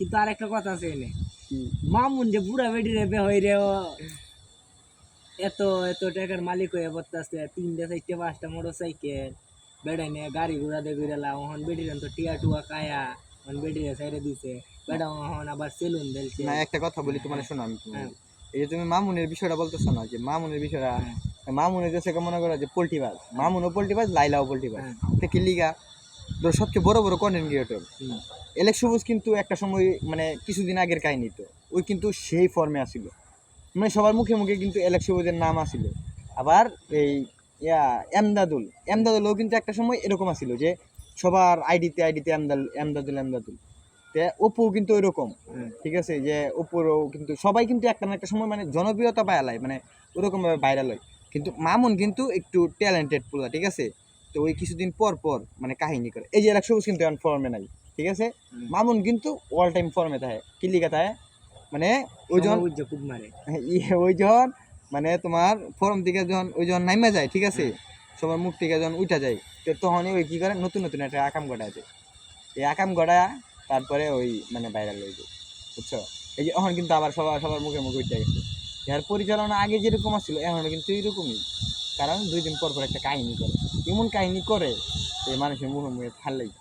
কিন্তু আর একটা কথা আছে এনে। মামুন যে বুড়া বেডি রে বেহই রে ও। এত এত টাকার মালিক হয়ে বসতেছে তিনটা চারটে পাঁচটা মোটর সাইকেল বেড়ে নিয়ে গাড়ি ঘোড়া দিয়ে ঘুরেলা ওহন বেডি তো টিয়া টুয়া কায়া ওহন বেডি রে সাইডে দিছে। বেড়া ওহন আবার সেলুন দিলছে। না একটা কথা বলি তোমার শোনো আমি হ্যাঁ। এই যে তুমি মামুনের বিষয়টা বলতেছো না যে মামুনের বিষয়টা মামুনের যে দেশে মনে করো যে পোল্ট্রিবাজ মামুনও পোল্ট্রিবাজ লাইলাও পোল্ট্রিবাজ হ্যাঁ। তো কি লিগা? ধর সবচেয়ে বড় বড় কন্টেন্ট ক্রিয়েটর। এলেক সবুজ কিন্তু একটা সময় মানে কিছুদিন আগের কাহিনী তো ওই কিন্তু সেই ফর্মে আসিল। মানে সবার মুখে মুখে কিন্তু এলেক সবুজের নাম আসিল। আবার এই ইয়া এমদাদুল। এমদাদুলও কিন্তু একটা সময় এরকম আসিল যে সবার আইডিতে আইডিতে এমদাল এমদাদুল এমদাদুল। তে অপু কিন্তু ওইরকম। ঠিক আছে? যে অপুরও কিন্তু সবাই কিন্তু একটা না একটা সময় মানে জনপ্রিয়তা পায় মানে ওরকমভাবে ভাইরাল হয়। কিন্তু মামুন কিন্তু একটু ট্যালেন্টেড পুলা ঠিক আছে? তো ওই কিছুদিন পর পর মানে কাহিনী করে। এই যে এলাক সবুজ কিন্তু এখন ফর্মে নাই ঠিক আছে? মামুন কিন্তু অল টাইম ফর্মে থাকে কি লিখা থাকে? মানে ওই যখন খুব মারে। ইয়ে ওই যখন মানে তোমার ফর্ম থেকে যখন ওই যখন নাইমা যায় ঠিক আছে? সবার মুখ থেকে যখন উঠা যায় তো তখনই ওই কি করে? নতুন নতুন একটা আকাম গড়ায় যায় এই আকাম গড়া তারপরে ওই মানে ভাইরাল হয়ে যায় বুঝছ? এই যে এখন কিন্তু আবার সবার সবার মুখে মুখে উঠে গেছে। যার পরিচালনা আগে যেরকম ছিল এখনও কিন্তু এরকমই কারণ দুই দিন পর পর একটা কাহিনী করে। এমন কাহিনী করে এই মানুষের মুখে মুখে লাগে।